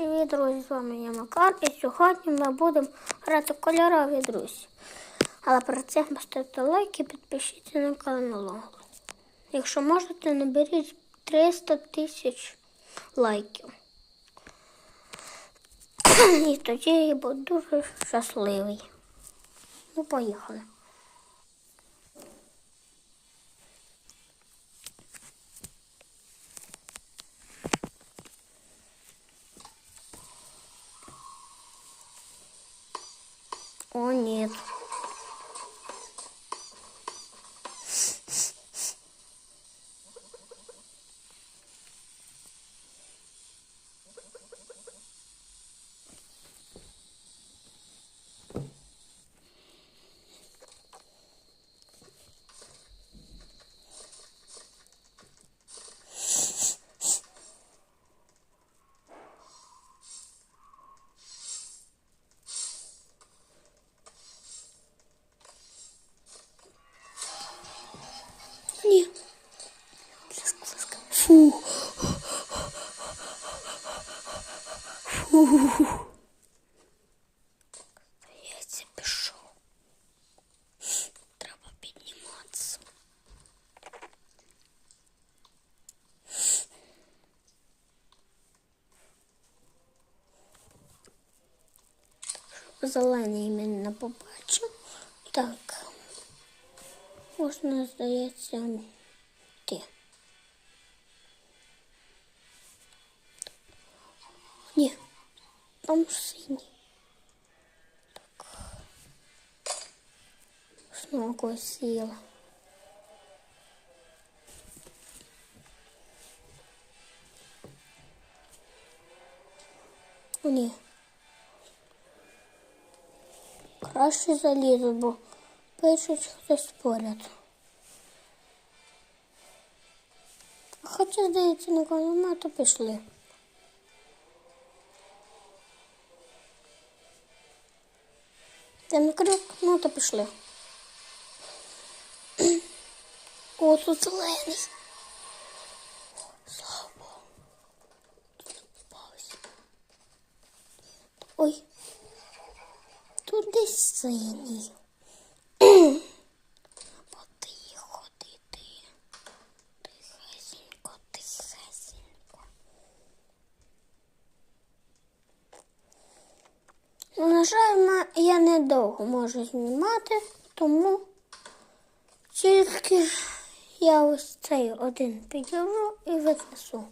привіт, друзі! З вами я Макар, і сьогодні ми будемо грати кольорові друзі. Але перед цим поставте лайк і підпишіться на канал. Якщо можете, наберіть 300 тисяч лайків. І тоді я буду дуже щасливий. Ну, поїхали. О, нет. Ні. Фу. Фу. Здається, пішов. Треба підніматися. Зелений мене не побачив. Так. Можна, здається, ти. Ні, там синій. Так. Знову когось сіла. О, ні. Краще залізу, бо пишуть хтось поряд. Хоча, здається, нікого немає, то пішли. Там крюк, ну то пішли. О, тут зелений. Слава Богу. Ой. Тут десь синій. На жаль, я недовго можу знімати, тому тільки я ось цей один підірву і винесу.